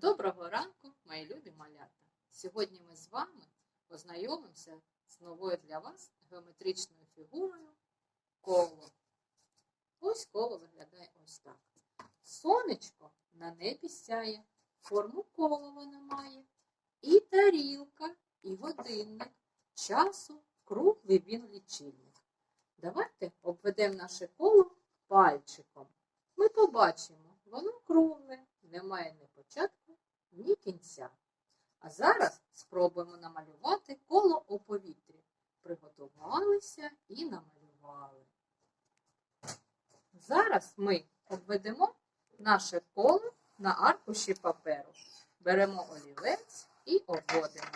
Доброго ранку, мої любі малята! Сьогодні ми з вами познайомимося з новою для вас геометричною фігурою коло. Ось коло виглядає ось так. Сонечко на небі сяє, форму кола воно має, і тарілка, і годинник. Часу круглий він лічильник. Давайте обведемо наше коло пальчиком. Ми побачимо, воно кругле, кінця. А зараз спробуємо намалювати коло у повітрі. Приготувалися і намалювали. Зараз ми обведемо наше коло на аркуші паперу. Беремо олівець і обводимо.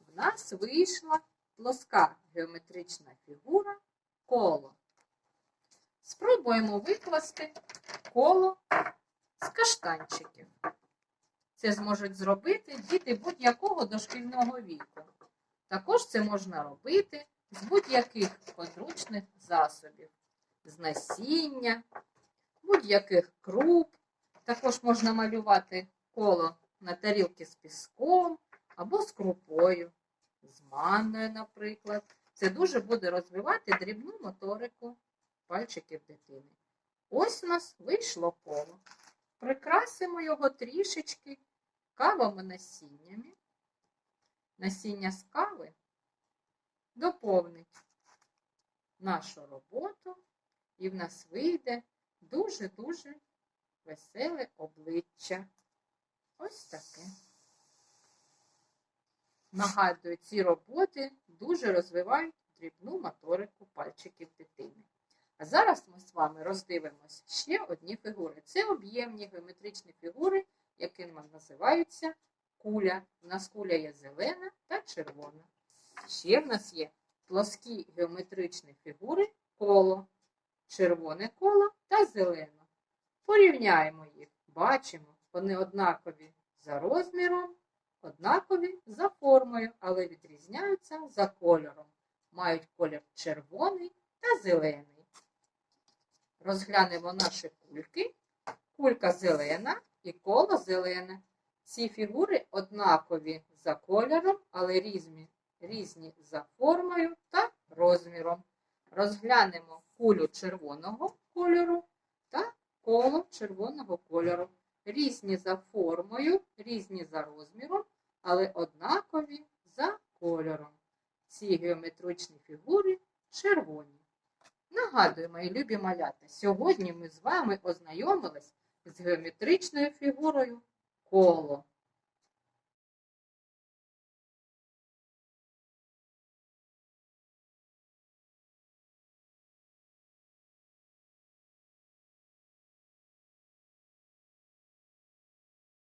В нас вийшла плоска геометрична фігура коло. Спробуємо викласти коло з каштанчиків. Це зможуть зробити діти будь-якого дошкільного віку. Також це можна робити з будь-яких подручних засобів, з насіння, будь-яких круп. Також можна малювати коло на тарілки з піском або з крупою, з манною, наприклад. Це дуже буде розвивати дрібну моторику пальчиків дитини. Ось у нас вийшло коло. Прикрасимо його трішечки кавовими насіннями. Насіння з кави доповнить нашу роботу, і в нас вийде дуже-дуже веселе обличчя. Ось таке. Нагадую, ці роботи дуже розвивають дрібну моторику пальчиків дитини. А зараз ми з вами роздивимося ще одні фігури. Це об'ємні геометричні фігури, які називаються куля. У нас куля є зелена та червона. Ще в нас є плоскі геометричні фігури коло, червоне коло та зелене. Порівняємо їх. Бачимо, вони однакові за розміром, однакові за формою, але відрізняються за кольором. Мають колір червоний та зелений. Розглянемо наші кульки. Кулька зелена і коло зелене. Ці фігури однакові за кольором, але різні, різні за формою та розміром. Розглянемо кулю червоного кольору та коло червоного кольору. Різні за формою, різні за розміром, але однакові за кольором. Ці геометричні фігури червоні. Нагадую, мої любі малята, сьогодні ми з вами ознайомились з геометричною фігурою коло.